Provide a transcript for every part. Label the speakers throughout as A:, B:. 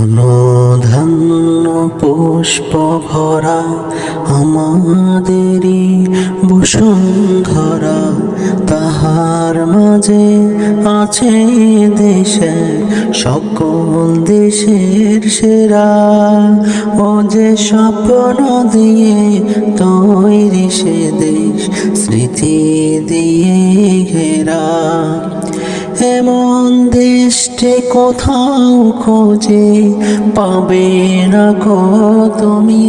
A: ধন ধান্য পুষ্প ভরা আমাদেরই বসুন্ধরা। তাহার মাঝে আছে দেশের সকল দেশের সেরা। ও যে স্বপ্ন দিয়ে তৈরি সে দেশ, স্মৃতি দিয়ে কোথাও খোঁজে পাবে না গো তুমি।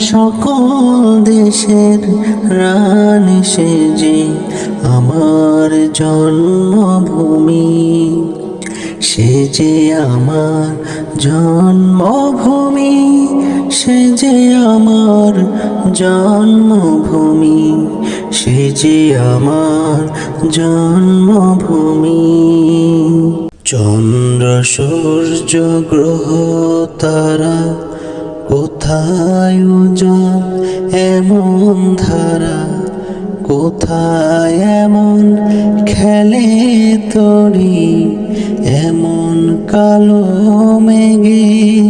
A: সকল দেশের রানী সেজে আমার জন্মভূমি। সে যে আমার জন্মভূমি, সে যে আমার জন্মভূমি, সে যে আমার জন্মভূমি। চন্দ্র, সূর্য, গ্রহ, তারা কোথায় উজ্জ্বল এমন ধারা কোথায় এমন? খেলে তরি এমন কালো মেঘে।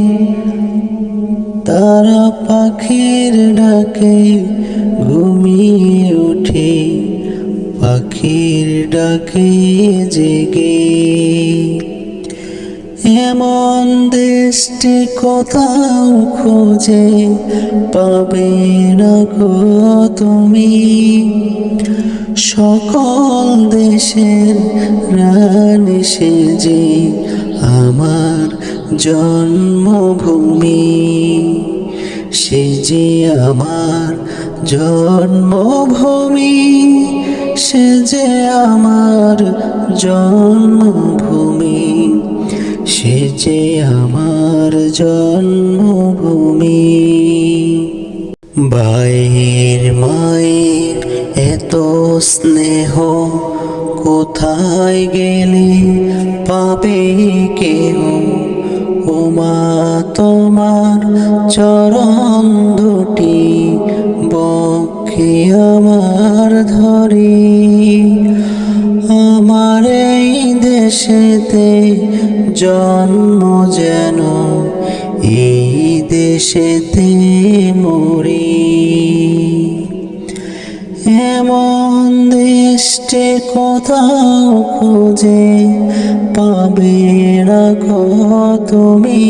A: তারা পাখির ডাকে পাখির জেগে। এমন দেশটি কোথাও খোঁজে পাবে না গো তুমি। সকল দেশের রানী সেজে আমার জন্মভূমি। সে যে আমার জন্মভূমি। সে যে আমার জন্মভূমি, সে যে আমার জন্মভূমি। বাইর মায়ের এত স্নেহ কোথায় গেলে পাবে কেহ? ওমা তোমার চরণ দুটি বক্ষে আমার ধরি আমার এই দেশেতে জন্ম যেন, এই দেশেতে মরি। এমন দেশটি কোথাও খুঁজে পাবে গো তুমি।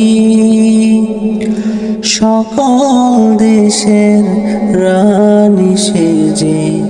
A: সকল দেশের রানী সেজে